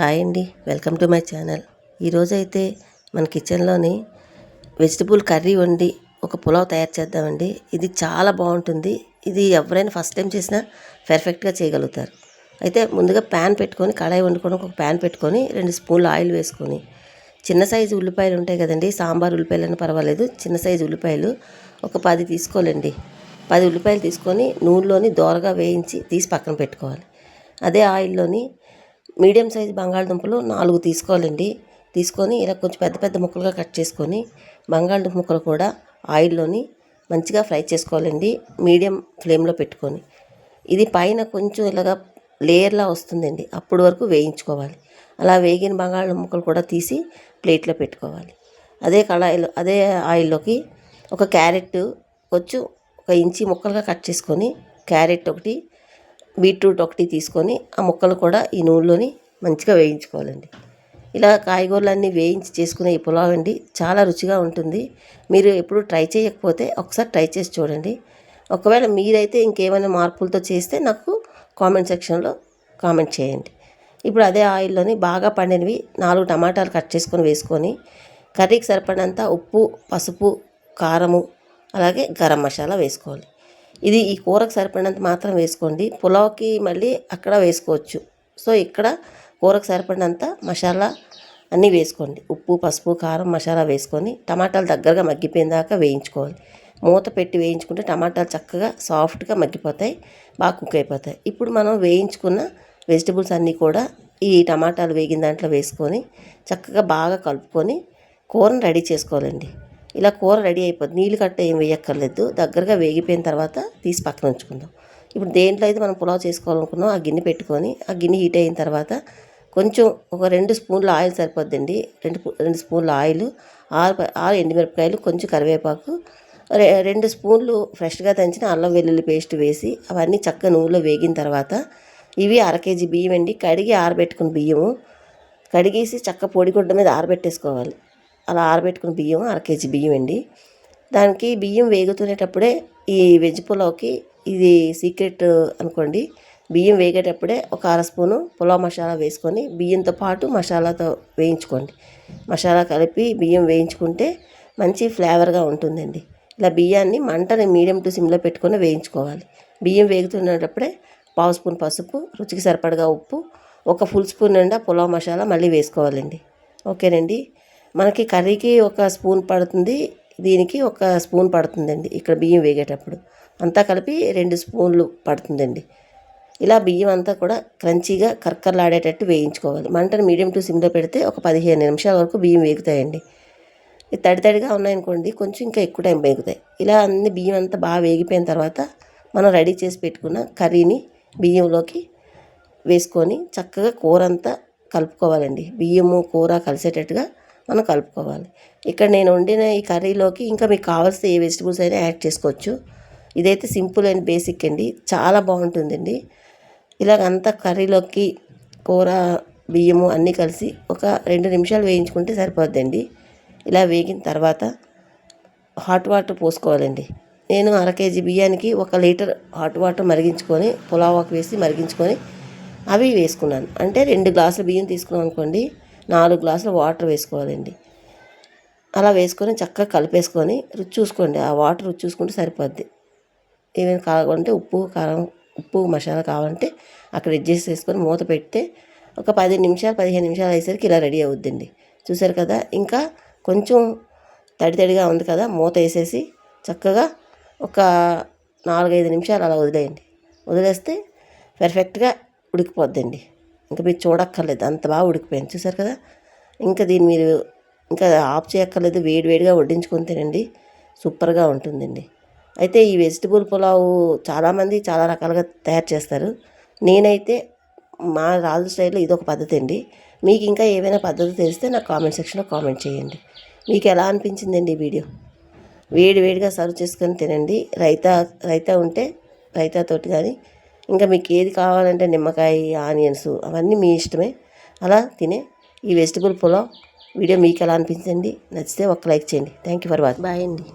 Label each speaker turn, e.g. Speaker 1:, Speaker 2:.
Speaker 1: Hi అండి. Welcome to my channel. ఈరోజైతే మన కిచెన్లోని వెజిటబుల్ కర్రీ వండి ఒక పులావ్ తయారు చేద్దామండి. ఇది చాలా బాగుంటుంది. ఇది ఎవరైనా ఫస్ట్ టైం చేసినా పర్ఫెక్ట్గా చేయగలుగుతారు. అయితే ముందుగా ప్యాన్ పెట్టుకొని కడాయి వండుకొని ఒక ప్యాన్ పెట్టుకొని రెండు స్పూన్లు ఆయిల్ వేసుకొని చిన్న సైజు ఉల్లిపాయలు ఉంటాయి కదండి. సాంబార్ ఉల్లిపాయలైనా పర్వాలేదు. చిన్న సైజు ఉల్లిపాయలు ఒక పది తీసుకోవాలండి. పది ఉల్లిపాయలు తీసుకొని నూనెలోని దోరగా వేయించి తీసి పక్కన పెట్టుకోవాలి. అదే ఆయిల్లోని మీడియం సైజ్ బంగాళదుంపలు నాలుగు తీసుకోవాలండి. తీసుకొని ఇలా కొంచెం పెద్ద పెద్ద ముక్కలుగా కట్ చేసుకొని బంగాళదుంప ముక్కలు కూడా ఆయిల్లోని మంచిగా ఫ్రై చేసుకోవాలండి. మీడియం ఫ్లేమ్లో పెట్టుకొని. ఇది పైన కొంచెం ఇలాగా లేయర్లా వస్తుందండి. అప్పుడు వరకు వేయించుకోవాలి. అలా వేగిన బంగాళదుంప ముక్కలు కూడా తీసి ప్లేట్లో పెట్టుకోవాలి. అదే కళాయిలో అదే ఆయిల్లోకి ఒక క్యారెట్ కొంచెం ఒక ఇంచి ముక్కలుగా కట్ చేసుకొని క్యారెట్ ఒకటి బీట్రూట్ ఒకటి తీసుకొని ఆ ముక్కలు కూడా ఈ నూనెలోని మంచిగా వేయించుకోవాలండి. ఇలా కాయగూరలన్నీ వేయించి చేసుకునే ఈ పులావ్ అండి చాలా రుచిగా ఉంటుంది. మీరు ఎప్పుడు ట్రై చేయకపోతే ఒకసారి ట్రై చేసి చూడండి. ఒకవేళ మీరైతే ఇంకేమైనా మార్పులతో చేస్తే నాకు కామెంట్ సెక్షన్లో కామెంట్ చేయండి. ఇప్పుడు అదే ఆయిల్లోని బాగా పండినవి నాలుగు టమాటాలు కట్ చేసుకొని వేసుకొని కర్రీకి సరిపడినంత ఉప్పు పసుపు కారము అలాగే గరం మసాలా వేసుకోవాలి. ఇది ఈ కూరకు సరిపడినంత మాత్రం వేసుకోండి. పులావ్కి మళ్ళీ అక్కడ వేసుకోవచ్చు. సో ఇక్కడ కూరకు సరిపడినంత మసాలా అన్నీ వేసుకోండి. ఉప్పు పసుపు కారం మసాలా వేసుకొని టమాటాలు దగ్గరగా మగ్గిపోయిన దాకా వేయించుకోవాలి. మూత పెట్టి వేయించుకుంటే టమాటాలు చక్కగా సాఫ్ట్గా మగ్గిపోతాయి బాగా కుక్ అయిపోతాయి. ఇప్పుడు మనం వేయించుకున్న వెజిటబుల్స్ అన్నీ కూడా ఈ టమాటాలు వేగిన దాంట్లో వేసుకొని చక్కగా బాగా కలుపుకొని కూరను రెడీ చేసుకోవాలండి. ఇలా కూర రెడీ అయిపోద్ది. నీళ్ళు కట్ట ఏం వేయక్కర్లేదు. దగ్గరగా వేగిపోయిన తర్వాత తీసి పక్కన ఉంచుకుందాం. ఇప్పుడు దేంట్లో అయితే మనం పులావ్ చేసుకోవాలనుకున్నాం ఆ గిన్నె పెట్టుకొని ఆ గిన్నె హీట్ అయిన తర్వాత కొంచెం ఒక రెండు స్పూన్ల ఆయిల్ సరిపోద్దండి. రెండు రెండు స్పూన్ల ఆయిల్ ఆరు ఆరు ఎండుమిరపకాయలు కొంచెం కరివేపాకు రెండు స్పూన్లు ఫ్రెష్గా దంచిన అల్లం వెల్లుల్లి పేస్ట్ వేసి అవన్నీ చక్కగా నూనెలో వేగిన తర్వాత ఇవి అర కేజీ బియ్యం అండి. కడిగి ఆరబెట్టుకున్న బియ్యము. కడిగేసి చక్క పొడి గుడ్డ మీద ఆరబెట్టేసుకోవాలి. అలా ఆరబెట్టుకున్న బియ్యం అర కేజీ బియ్యం అండి. దానికి బియ్యం వేగుతునేటప్పుడే ఈ వెజ్ పులావ్కి ఇది సీక్రెట్ అనుకోండి. బియ్యం వేగేటప్పుడే ఒక అర స్పూను పులావ్ మసాలా వేసుకొని బియ్యంతో పాటు మసాలాతో వేయించుకోండి. మసాలా కలిపి బియ్యం వేయించుకుంటే మంచి ఫ్లేవర్గా ఉంటుందండి. ఇలా బియ్యాన్ని మంటని మీడియం టు సిమ్లో పెట్టుకొని వేయించుకోవాలి. బియ్యం వేగుతున్నప్పుడే పావు స్పూన్ పసుపు రుచికి సరిపడగా ఉప్పు ఒక ఫుల్ స్పూన్ నిండా పులావ్ మసాలా మళ్ళీ వేసుకోవాలండి. ఓకేనండి? మనకి కర్రీకి ఒక స్పూన్ పడుతుంది దీనికి ఒక స్పూన్ పడుతుందండి. ఇక్కడ బియ్యం వేగేటప్పుడు అంతా కలిపి రెండు స్పూన్లు పడుతుందండి. ఇలా బియ్యం అంతా కూడా క్రంచీగా కర్కర్లాడేటట్టు వేయించుకోవాలి. మంటను మీడియం టు సిమ్లో పెడితే ఒక పదిహేను నిమిషాల వరకు బియ్యం వేగుతాయండి. తడి తడిగా ఉన్నాయనుకోండి కొంచెం ఇంకా ఎక్కువ టైం వేగుతాయి. ఇలా అన్ని బియ్యం అంతా బాగా వేగిపోయిన తర్వాత మనం రెడీ చేసి పెట్టుకున్న కర్రీని బియ్యంలోకి వేసుకొని చక్కగా కూర అంతా కలుపుకోవాలండి. బియ్యము కూర కలిసేటట్టుగా మనం కలుపుకోవాలి. ఇక్కడ నేను వండిన ఈ కర్రీలోకి ఇంకా మీకు కావాల్సిన ఏ వెజిటబుల్స్ అయినా యాడ్ చేసుకోవచ్చు. ఇదైతే సింపుల్ అండ్ బేసిక్ అండి. చాలా బాగుంటుందండి. ఇలాగ అంతా కర్రీలోకి కూర బియ్యము అన్నీ కలిసి ఒక రెండు నిమిషాలు వేయించుకుంటే సరిపోద్దండి. ఇలా వేగిన తర్వాత హాట్ వాటర్ పోసుకోవాలండి. నేను అర కేజీ బియ్యానికి ఒక లీటర్ హాట్ వాటర్ మరిగించుకొని పులావాకు వేసి మరిగించుకొని అవి వేసుకున్నాను. అంటే రెండు గ్లాసుల బియ్యం తీసుకున్నాం అనుకోండి నాలుగు గ్లాసులు వాటర్ వేసుకోవాలండి. అలా వేసుకొని చక్కగా కలిపేసుకొని రుచి చూసుకోండి. ఆ వాటర్ రుచి చూసుకుంటే సరిపోద్ది. ఏమైనా కావాలంటే ఉప్పు కారం ఉప్పు మసాలా కావాలంటే అక్కడ అడ్జస్ట్ చేసుకొని మూత పెడితే ఒక పది నిమిషాలు పదిహేను నిమిషాలు అయ్యేసరికి ఇలా రెడీ అవుద్దండి. చూసారు కదా? ఇంకా కొంచెం తడి తడిగా ఉంది కదా? మూత వేసేసి చక్కగా ఒక నాలుగైదు నిమిషాలు అలా వదిలేయండి. వదిలేస్తే పర్ఫెక్ట్గా ఉడికిపోద్దండి. ఇంకా మీరు చూడక్కర్లేదు. అంత బాగా ఉడికిపోయింది. చూసారు కదా? ఇంకా దీన్ని మీరు ఇంకా ఆఫ్ చేయక్కర్లేదు. వేడి వేడిగా వడ్డించుకొని తినండి. సూపర్గా ఉంటుందండి. అయితే ఈ వెజిటబుల్ పులావు చాలామంది చాలా రకాలుగా తయారు చేస్తారు. నేనైతే మా రాజు స్టైల్లో ఇదొక పద్ధతి అండి. మీకు ఇంకా ఏమైనా పద్ధతి తెలిస్తే నాకు కామెంట్ సెక్షన్లో కామెంట్ చేయండి. మీకు ఎలా అనిపించిందండి ఈ వీడియో? వేడి వేడిగా సర్వ్ చేసుకొని తినండి. రైతా రైతా ఉంటే రైతాతోటి కానీ ఇంకా మీకు ఏది కావాలంటే నిమ్మకాయ ఆనియన్స్ అవన్నీ మీ ఇష్టమే. అలా తినే ఈ వెజిటబుల్ పులావ్ వీడియో మీకు ఎలా అనిపించండి నచ్చితే ఒక లైక్ చేయండి. Thank you for watching bye అండి.